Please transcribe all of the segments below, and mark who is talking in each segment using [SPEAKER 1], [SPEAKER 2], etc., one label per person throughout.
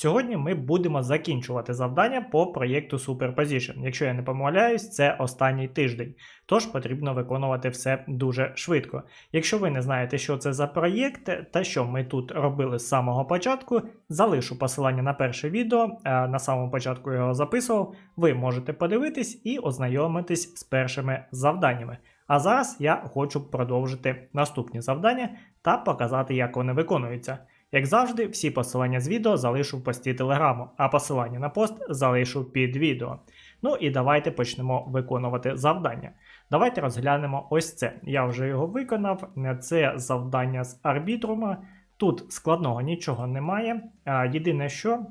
[SPEAKER 1] Сьогодні ми будемо закінчувати завдання по проєкту Superposition. Якщо я не помиляюсь, це останній тиждень, тож потрібно виконувати все дуже швидко. Якщо ви не знаєте, що це за проєкт та що ми тут робили з самого початку, залишу посилання на перше відео. На самому початку його записував. Ви можете подивитись і ознайомитись з першими завданнями. А зараз я хочу продовжити наступні завдання та показати, як вони виконуються. Як завжди, всі посилання з відео залишу в пості телеграму, а посилання на пост залишу під відео. Ну і давайте почнемо виконувати завдання. Давайте розглянемо ось це. Я вже його виконав. Це завдання з арбітрума. Тут складного нічого немає. Єдине, що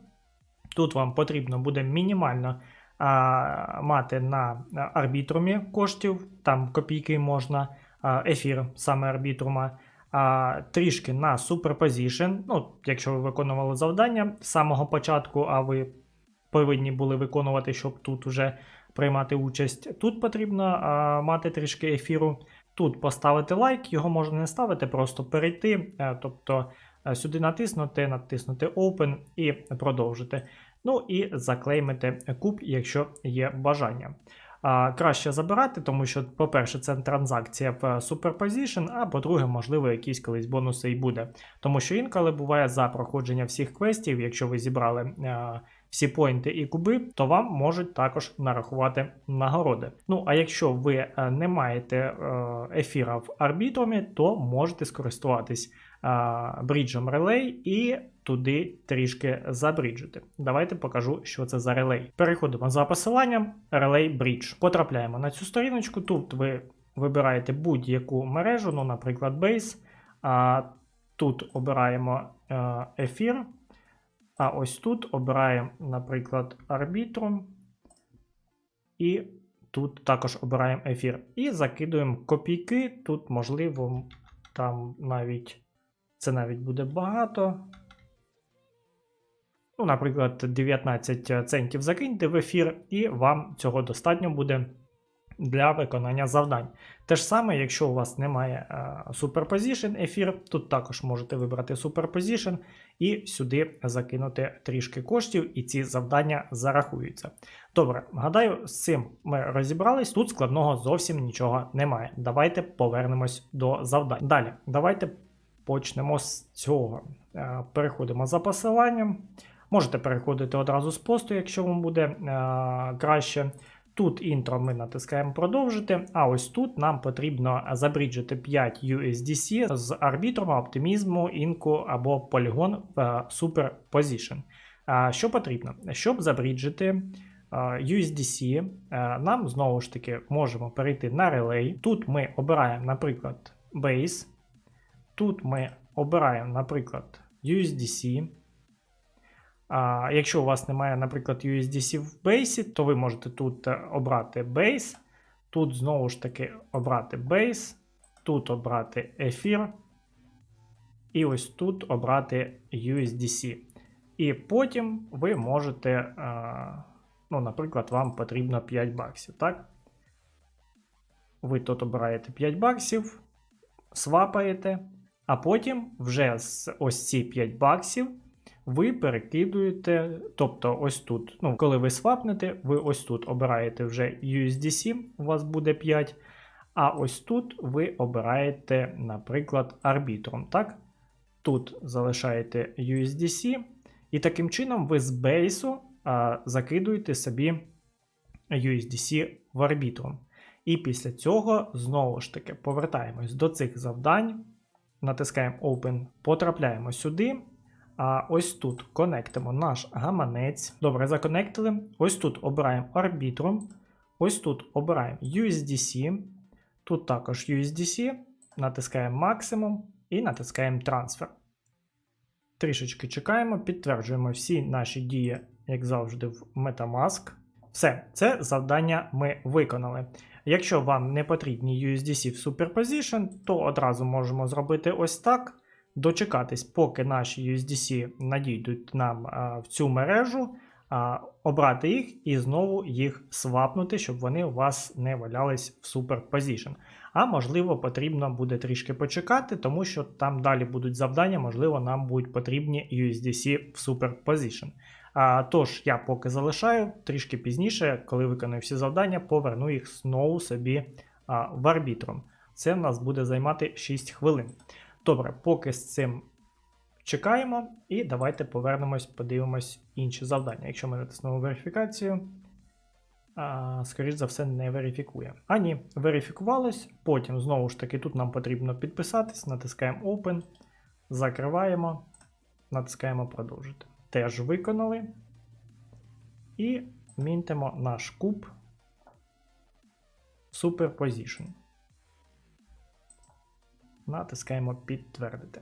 [SPEAKER 1] тут вам потрібно буде мінімально мати на арбітрумі коштів, там копійки можна, ефір саме арбітрума а, трішки на Superposition. Ну, якщо ви виконували завдання з самого початку, а ви повинні були виконувати, щоб тут уже приймати участь. Тут потрібно а, мати трішки ефіру. Тут поставити лайк, його можна не ставити, просто перейти. а, тобто а, сюди натиснути, натиснути Open і продовжити. Ну і заклеймити куб, якщо є бажання краще забирати, тому що, по-перше, це транзакція в Superposition, а по-друге, можливо, якісь колись бонуси і буде. Тому що інколи буває за проходження всіх квестів, якщо ви зібрали а, всі поінти і куби, то вам можуть також нарахувати нагороди. Ну, а якщо ви не маєте ефіра в арбітрумі, то можете скористуватись бріджем релей і туди трішки забріджити. Давайте покажу, що це за релей. Переходимо за посиланням Relay Bridge. Потрапляємо на цю сторіночку. Тут ви вибираєте будь-яку мережу, ну, наприклад, Base. А тут обираємо е, ефір. А ось тут обираємо, наприклад, Arbitrum. І тут також обираємо ефір. І закидуємо копійки. Тут, можливо, там навіть це навіть буде багато. Ну, Наприклад, 19 центів закиньте в ефір, і вам цього достатньо буде для виконання завдань. Те ж саме, якщо у вас немає Superposition ефір, тут також можете вибрати Superposition і сюди закинути трішки коштів, і ці завдання зарахуються. Добре, гадаю, з цим ми розібрались. Тут складного зовсім нічого немає. Давайте повернемось до завдань. Далі, давайте почнемо з цього. Е, переходимо за посиланням. Можете переходити одразу з посту, якщо вам буде е, краще. Тут інтро ми натискаємо продовжити, а ось тут нам потрібно забріджити 5 USDC з арбітром, оптимізму, інку або Polygon в Superposition. Що потрібно? Щоб забріджити USDC, нам знову ж таки можемо перейти на Relay. Тут ми обираємо, наприклад, Base. Тут ми обираємо, наприклад, USDC. А, Якщо у вас немає, наприклад, USDC в Base, то ви можете тут е, обрати Base, тут знову ж таки обрати Base, тут обрати Ефір, і ось тут обрати USDC. І потім ви можете, а, ну, наприклад, вам потрібно 5 баксів. так? Ви тут обираєте 5 баксів, свапаєте. А потім вже з ось ці 5 баксів ви перекидуєте. Тобто, ось тут, ну, коли ви свапнете, ви ось тут обираєте вже USDC, у вас буде 5. А ось тут ви обираєте, наприклад, арбітром. так? Тут залишаєте USDC, і таким чином ви з бейсу а, закидуєте собі USDC в арбітром. І після цього знову ж таки повертаємось до цих завдань натискаємо Open, потрапляємо сюди. А ось тут конектимо наш гаманець. Добре, законектили. Ось тут обираємо Arbitrum. Ось тут обираємо USDC. Тут також USDC. Натискаємо максимум і натискаємо трансфер. Трішечки чекаємо, підтверджуємо всі наші дії, як завжди, в Metamask. Все, це завдання ми виконали. Якщо вам не потрібні USDC в Superposition, то одразу можемо зробити ось так. Дочекатись, поки наші USDC надійдуть нам а, в цю мережу, а, обрати їх і знову їх свапнути, щоб вони у вас не валялись в Superposition. А можливо, потрібно буде трішки почекати, тому що там далі будуть завдання, можливо, нам будуть потрібні USDC в Superposition. А, тож, я поки залишаю, трішки пізніше, коли виконую всі завдання, поверну їх знову собі а, в арбітром. Це в нас буде займати 6 хвилин. Добре, поки з цим чекаємо, і давайте повернемось, подивимось інші завдання. Якщо ми натиснемо верифікацію, а, скоріш за все, не верифікує. А ні, верифікувалось. Потім, знову ж таки, тут нам потрібно підписатись, натискаємо Open, закриваємо, натискаємо продовжити. Теж виконали. І мінтимо наш куб Superposition. Натискаємо підтвердити.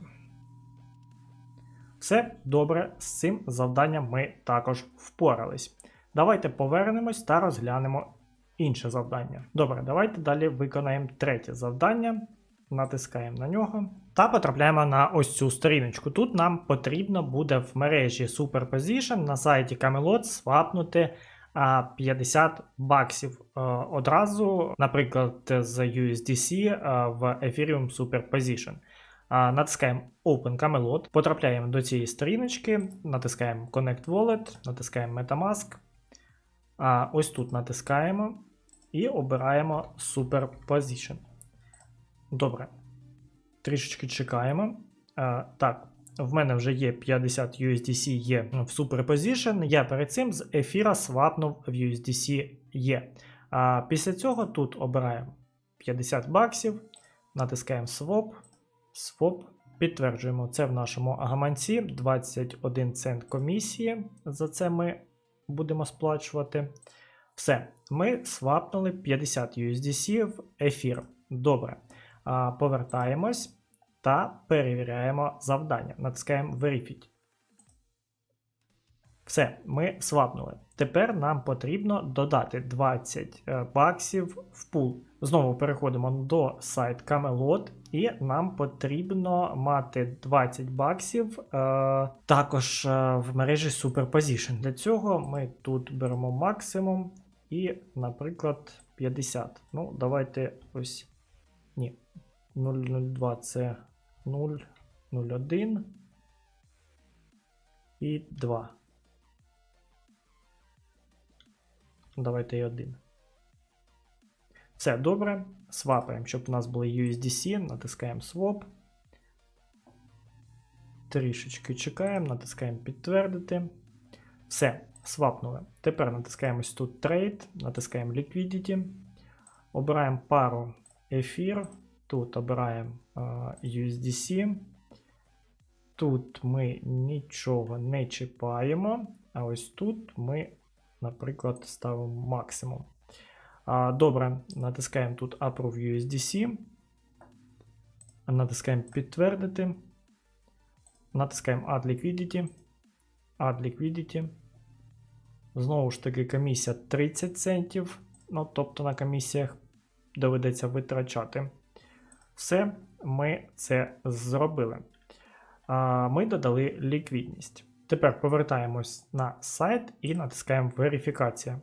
[SPEAKER 1] Все добре, з цим завданням ми також впорались. Давайте повернемось та розглянемо інше завдання. Добре, давайте далі виконаємо третє завдання. Натискаємо на нього та потрапляємо на ось цю сторіночку. Тут нам потрібно буде в мережі Superposition на сайті Camelot свапнути 50 баксів одразу, наприклад, з USDC в Ethereum Superposition. А, Натискаємо Open Camelot, потрапляємо до цієї сторіночки, натискаємо Connect Wallet, натискаємо Metamask. Ось тут натискаємо і обираємо Superposition. Добре. Трішечки чекаємо. А, так, в мене вже є 50 USDC є в Superposition. Я перед цим з ефіра свапнув в USDC є. А після цього тут обираємо 50 баксів, натискаємо Swap, Swap, підтверджуємо це в нашому гаманці 21 цент комісії. За це ми будемо сплачувати. Все, ми свапнули 50 USDC в ефір. Добре. А, Повертаємось та перевіряємо завдання. Натискаємо Verify. Все, ми свапнули. Тепер нам потрібно додати 20 е, баксів в пул. Знову переходимо до сайт Camelot, і нам потрібно мати 20 баксів е, також е, в мережі Superposition. Для цього ми тут беремо максимум і, наприклад, 50. Ну, давайте ось. Ні. 002 це 0, 01 і 2. Давайте і 1. Все добре. Свапаємо, щоб у нас були USDC, натискаємо Swap. Трішечки чекаємо, натискаємо підтвердити. Все, свапнули. Тепер натискаємось тут Trade, натискаємо Liquidity. Обираємо пару ефір. Тут обираємо USDC. Тут ми нічого не чіпаємо. А ось тут ми, наприклад, ставимо максимум. Добре, натискаємо тут Approve USDC. Натискаємо підтвердити. Натискаємо Add Liquidity. Add Liquidity. Знову ж таки, комісія 30 центів. Ну, тобто на комісіях доведеться витрачати. Все, ми це зробили. Ми додали ліквідність. Тепер повертаємось на сайт і натискаємо верифікація.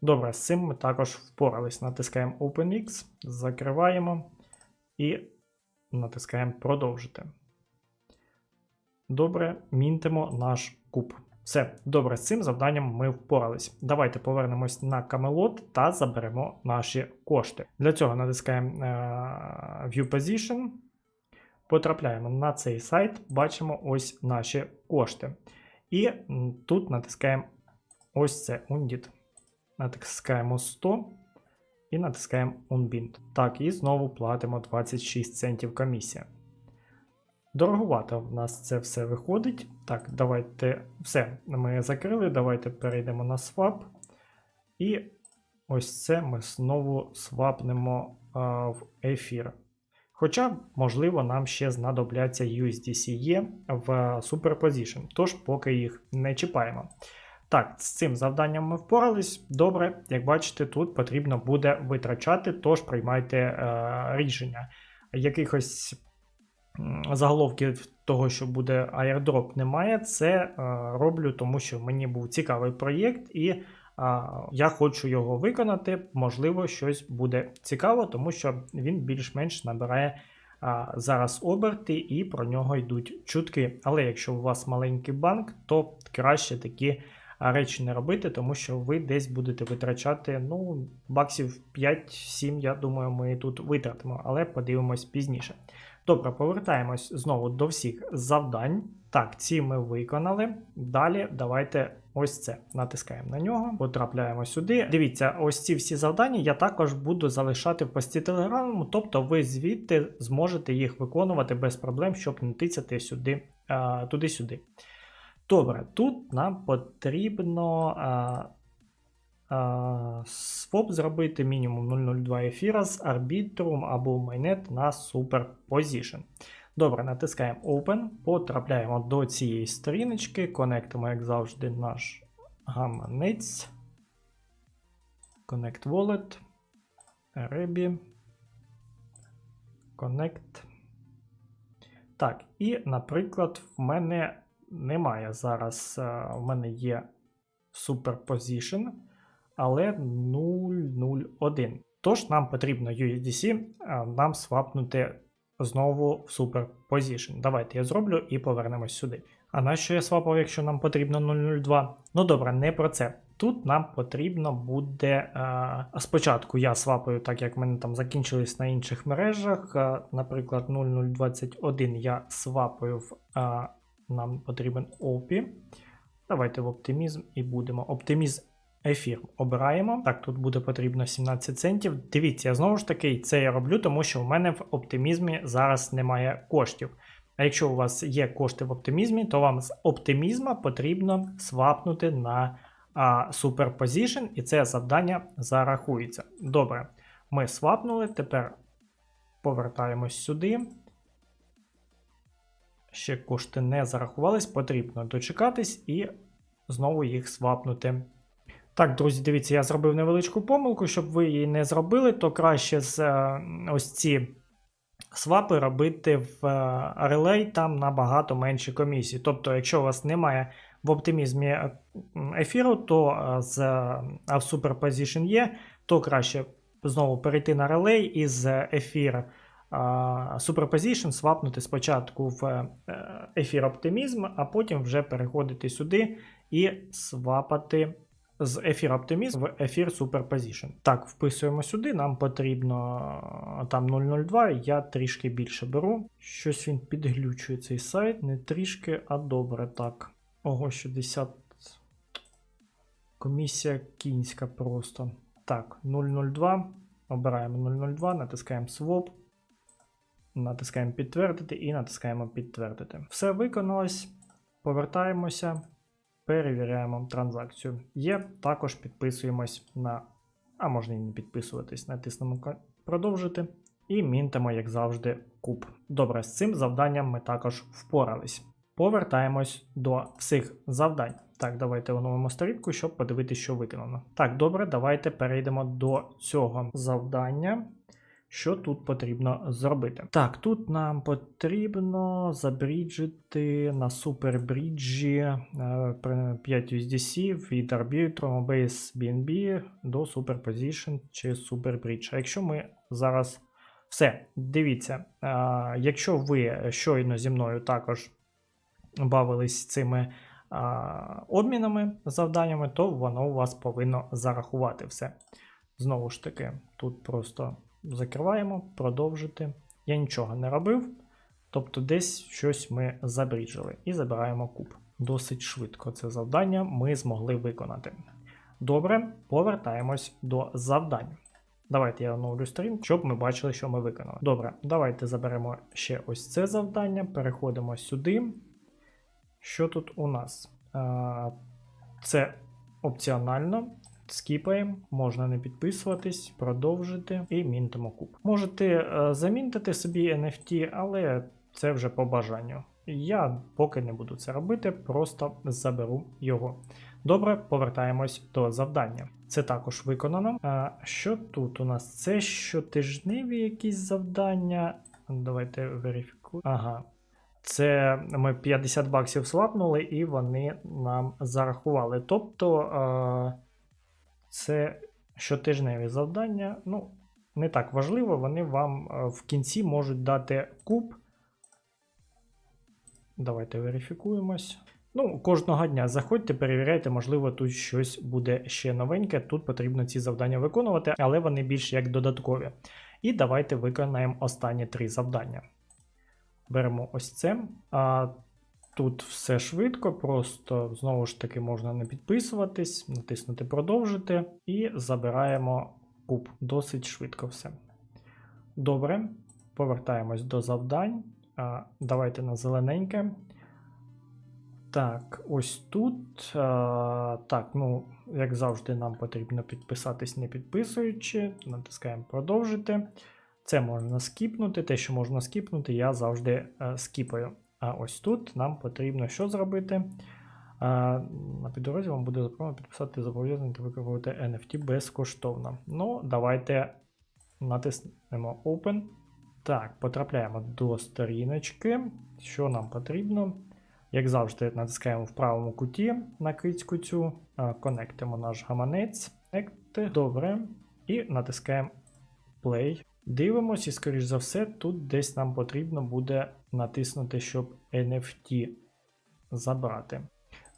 [SPEAKER 1] Добре, з цим ми також впорались. Натискаємо OpenX, закриваємо і натискаємо продовжити. Добре, мінтимо наш куб. Все, добре, з цим завданням ми впорались. Давайте повернемось на Camelot та заберемо наші кошти. Для цього натискаємо е, View Position, потрапляємо на цей сайт, бачимо ось наші кошти. І тут натискаємо ось це Undit. Натискаємо 100 і натискаємо Unbind. Так, і знову платимо 26 центів комісія. Дороговато в нас це все виходить. Так, давайте все, ми закрили. Давайте перейдемо на swap. І ось це ми знову свапнемо а, в ефір. Хоча, можливо, нам ще знадобляться USDC в Superposition, тож поки їх не чіпаємо. Так, з цим завданням ми впорались. Добре, як бачите, тут потрібно буде витрачати, тож приймайте е, рішення. Якихось заголовків того, що буде airdrop, немає. Це е, роблю, тому що мені був цікавий проєкт, і я хочу його виконати. Можливо, щось буде цікаво, тому що він більш-менш набирає а, зараз оберти і про нього йдуть чутки. Але якщо у вас маленький банк, то краще такі речі не робити, тому що ви десь будете витрачати ну, баксів 5-7, я думаю, ми тут витратимо, але подивимось пізніше. Добре, повертаємось знову до всіх завдань. Так, ці ми виконали. Далі давайте ось це натискаємо на нього, потрапляємо сюди. Дивіться, ось ці всі завдання я також буду залишати в пості телеграму, тобто ви звідти зможете їх виконувати без проблем, щоб не тицяти сюди, туди-сюди. Добре, тут нам потрібно а, своп зробити мінімум 002 ефіра з арбітрум або майнет на Superposition. Добре, натискаємо Open, потрапляємо до цієї сторіночки, конектимо, як завжди, наш гаманець. Connect Wallet, Rebi, Connect. Так, і, наприклад, в мене немає зараз, е, в мене є Superposition, але 001. Тож нам потрібно USDC нам свапнути знову в Superposition. Давайте я зроблю і повернемось сюди. А на що я свапав, якщо нам потрібно 002? Ну добре, не про це. Тут нам потрібно буде. Е, спочатку я свапаю, так як в мене там закінчились на інших мережах. Е, наприклад, 0021 я свапаю в. Е, нам потрібен OPI. Давайте в оптимізм і будемо. Оптимізм ефір обираємо. Так, тут буде потрібно 17 центів. Дивіться, я знову ж таки це я роблю, тому що в мене в оптимізмі зараз немає коштів. А якщо у вас є кошти в оптимізмі, то вам з оптимізма потрібно свапнути на а, Superposition, і це завдання зарахується. Добре, ми свапнули, тепер повертаємось сюди. Ще кошти не зарахувались, потрібно дочекатись і знову їх свапнути. Так, друзі, дивіться, я зробив невеличку помилку, щоб ви її не зробили, то краще з е, ось ці свапи робити в е, релей, там набагато менші комісії. Тобто, якщо у вас немає в оптимізмі е, ефіру, то з а в Superposition є, то краще знову перейти на релей і з ефір Superposition свапнути спочатку в ефір оптимізм, а потім вже переходити сюди і свапати з ефір оптимізм в ефір Superposition. Так, вписуємо сюди, нам потрібно там 002, я трішки більше беру. Щось він підглючує цей сайт, не трішки, а добре так. Ого, 60. Комісія кінська просто. Так, 002. Обираємо 002, натискаємо Swap. Натискаємо підтвердити і натискаємо підтвердити. Все виконалось. Повертаємося, перевіряємо транзакцію. Є, також підписуємось на, а можна і не підписуватись, натиснемо продовжити. І мінтимо, як завжди, куб. Добре, з цим завданням ми також впорались. Повертаємось до всіх завдань. Так, давайте оновимо сторінку, щоб подивитися, що виконано. Так, добре, давайте перейдемо до цього завдання. Що тут потрібно зробити? Так, тут нам потрібно забріджити на супербріджі 5 USDC від Arbitrum Base BNB до Superposition чи Superbridge. А якщо ми зараз все, дивіться, якщо ви щойно зі мною також бавились цими обмінами, завданнями, то воно у вас повинно зарахувати все. Знову ж таки, тут просто закриваємо, продовжити. Я нічого не робив. Тобто десь щось ми забріджили і забираємо куб. Досить швидко це завдання ми змогли виконати. Добре, повертаємось до завдань. Давайте я оновлю сторінку, щоб ми бачили, що ми виконали. Добре, давайте заберемо ще ось це завдання, переходимо сюди. Що тут у нас? Це опціонально. Скіпаємо, можна не підписуватись, продовжити і мінтимо куб. Можете е, замінтити собі NFT, але це вже по бажанню. Я поки не буду це робити, просто заберу його. Добре, повертаємось до завдання. Це також виконано. А що тут у нас? Це щотижневі якісь завдання. Давайте верифікуємо. Ага. Це ми 50 баксів слапнули, і вони нам зарахували. Тобто е, це щотижневі завдання. Ну, не так важливо, вони вам е, в кінці можуть дати куб. Давайте верифікуємось. Ну, кожного дня заходьте, перевіряйте, можливо, тут щось буде ще новеньке. Тут потрібно ці завдання виконувати, але вони більш як додаткові. І давайте виконаємо останні три завдання. Беремо ось це. Тут все швидко, просто знову ж таки можна не підписуватись, натиснути продовжити і забираємо куб. Досить швидко все. Добре, повертаємось до завдань. А, давайте на зелененьке. Так, ось тут. А, так, ну, як завжди, нам потрібно підписатись, не підписуючи. Натискаємо продовжити. Це можна скіпнути. Те, що можна скіпнути, я завжди е, скіпаю. А ось тут нам потрібно що зробити? А, на піддорозі вам буде запропоновано підписати зобов'язання та використовувати NFT безкоштовно. Ну, давайте натиснемо Open. Так, потрапляємо до сторіночки. Що нам потрібно? Як завжди, натискаємо в правому куті на кицьку цю, конектимо наш гаманець. Добре. І натискаємо Play. Дивимось, і, скоріш за все, тут десь нам потрібно буде натиснути, щоб NFT забрати.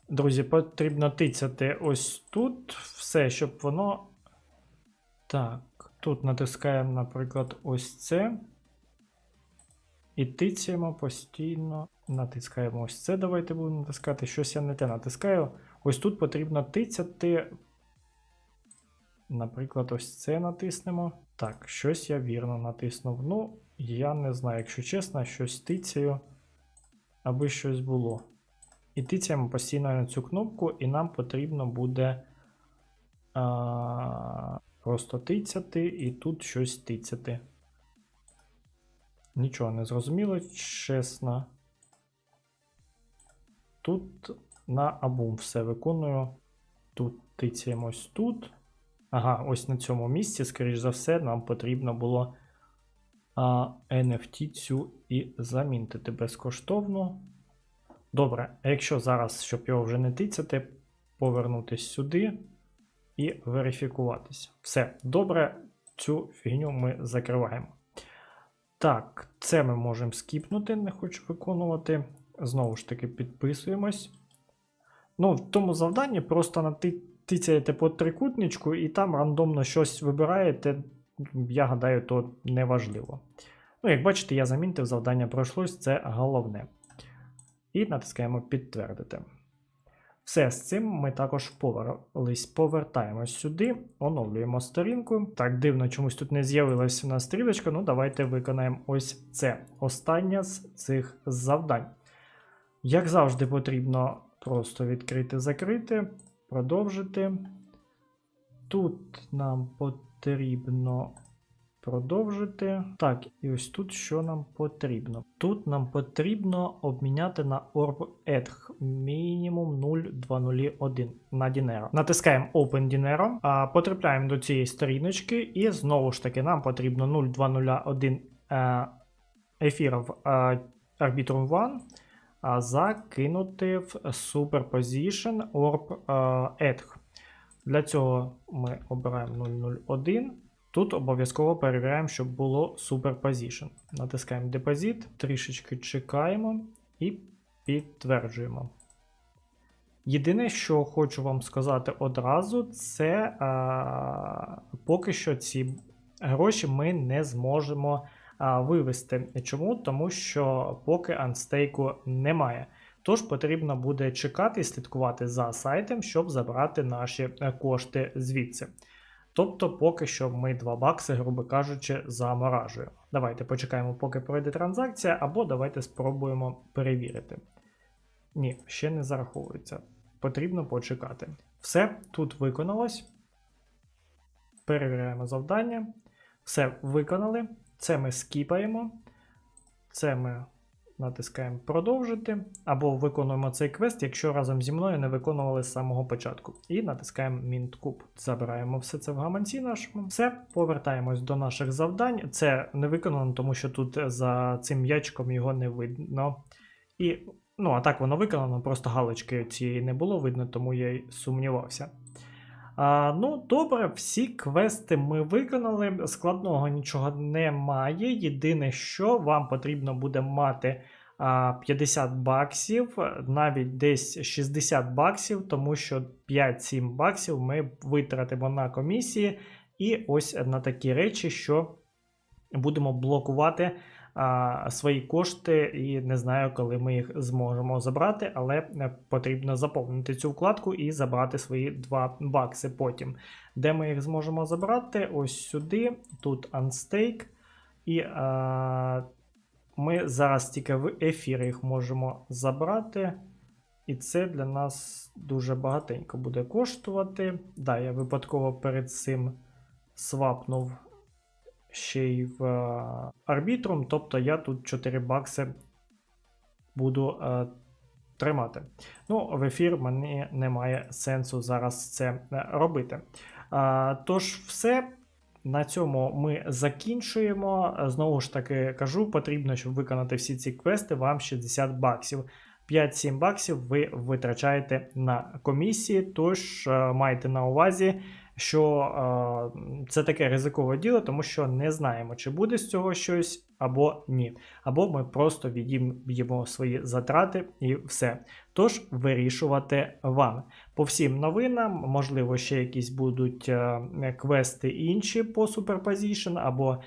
[SPEAKER 1] Друзі, потрібно тицяти ось тут все, щоб воно. Так, тут натискаємо, наприклад, ось це. І тицяємо постійно. Натискаємо ось це. Давайте будемо натискати. Щось я не те натискаю. Ось тут потрібно тицяти. Наприклад, ось це натиснемо. Так, щось я вірно натиснув. Ну, я не знаю, якщо чесно, щось тицяю, аби щось було. І тицяємо постійно на цю кнопку, і нам потрібно буде а, просто тицяти і тут щось тицяти. Нічого не зрозуміло, чесно. Тут на абум все виконую. Тут тицяємось тут. Ага, ось на цьому місці, скоріш за все, нам потрібно було NFT цю і замінтити безкоштовно. Добре, якщо зараз, щоб його вже не тицяти, повернутися сюди і верифікуватися. Все, добре, цю фігню ми закриваємо. Так, це ми можемо скіпнути, не хочу виконувати. Знову ж таки, підписуємось. Ну, в тому завданні просто нати- тицяєте по трикутничку і там рандомно щось вибираєте. Я гадаю, то не важливо. Ну, як бачите, я замінтив, завдання пройшлось, це головне. І натискаємо підтвердити. Все, з цим ми також впорались. Повертаємось сюди, оновлюємо сторінку. Так, дивно, чомусь тут не з'явилася у нас стрілочка. Ну, давайте виконаємо ось це. Останнє з цих завдань. Як завжди, потрібно просто відкрити, закрити, продовжити. Тут нам потрібно продовжити. Так, і ось тут що нам потрібно. Тут нам потрібно обміняти на orb edg мінімум 0,201 на Dinero. Натискаємо Open Dinero, а, потрапляємо до цієї сторіночки, і знову ж таки нам потрібно 0,201 е, ефірів е, Arbitrum One закинути в Superposition Orb е, Edg. Для цього ми обираємо 001. Тут обов'язково перевіряємо, щоб було Superposition. Натискаємо депозит, трішечки чекаємо і підтверджуємо. Єдине, що хочу вам сказати одразу, це а, поки що ці гроші ми не зможемо а, вивести. Чому? Тому що поки анстейку немає. Тож потрібно буде чекати і слідкувати за сайтом, щоб забрати наші е, кошти звідси. Тобто, поки що ми 2 бакси, грубо кажучи, заморажуємо. Давайте почекаємо, поки пройде транзакція, або давайте спробуємо перевірити. Ні, ще не зараховується. Потрібно почекати. Все тут виконалось. перевіряємо завдання. Все виконали. Це ми скіпаємо. Це ми натискаємо продовжити. Або виконуємо цей квест, якщо разом зі мною не виконували з самого початку. І натискаємо Mint Cube. Забираємо все це в гаманці нашому. Все, повертаємось до наших завдань. Це не виконано, тому що тут за цим м'ячиком його не видно. І, ну, а так воно виконано, просто галочки цієї не було видно, тому я й сумнівався. Ну, добре, всі квести ми виконали. Складного нічого немає. Єдине, що вам потрібно буде мати а, 50 баксів, навіть десь 60 баксів, тому що 5-7 баксів ми витратимо на комісії. І ось на такі речі, що будемо блокувати свої кошти, і не знаю, коли ми їх зможемо забрати, але е, потрібно заповнити цю вкладку і забрати свої 2 бакси потім. Де ми їх зможемо забрати? Ось сюди, тут Unstake. І а, ми зараз тільки в ефір їх можемо забрати. І це для нас дуже багатенько буде коштувати. Да, я випадково перед цим свапнув ще й в е, арбітрум, тобто я тут 4 бакси буду е, тримати. Ну, в ефір мені немає сенсу зараз це е, робити. Тож, все. На цьому ми закінчуємо. Знову ж таки кажу, потрібно, щоб виконати всі ці квести, вам 60 баксів. 5-7 баксів ви витрачаєте на комісії, тож майте на увазі, що це таке ризикове діло, тому що не знаємо, чи буде з цього щось або ні. Або ми просто відіб'ємо свої затрати і все. Тож вирішувати вам. По всім новинам, можливо, ще якісь будуть е, квести інші по Superposition, або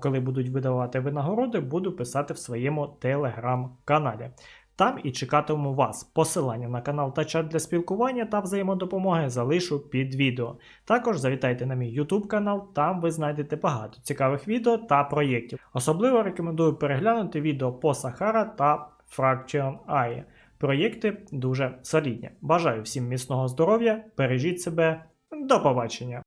[SPEAKER 1] коли будуть видавати винагороди, буду писати в своєму телеграм-каналі. Там і чекатиму вас. Посилання на канал та чат для спілкування та взаємодопомоги залишу під відео. Також завітайте на мій YouTube канал, там ви знайдете багато цікавих відео та проєктів. Особливо рекомендую переглянути відео по Сахара та Fraction AI. Проєкти дуже солідні. Бажаю всім міцного здоров'я, бережіть себе, до побачення!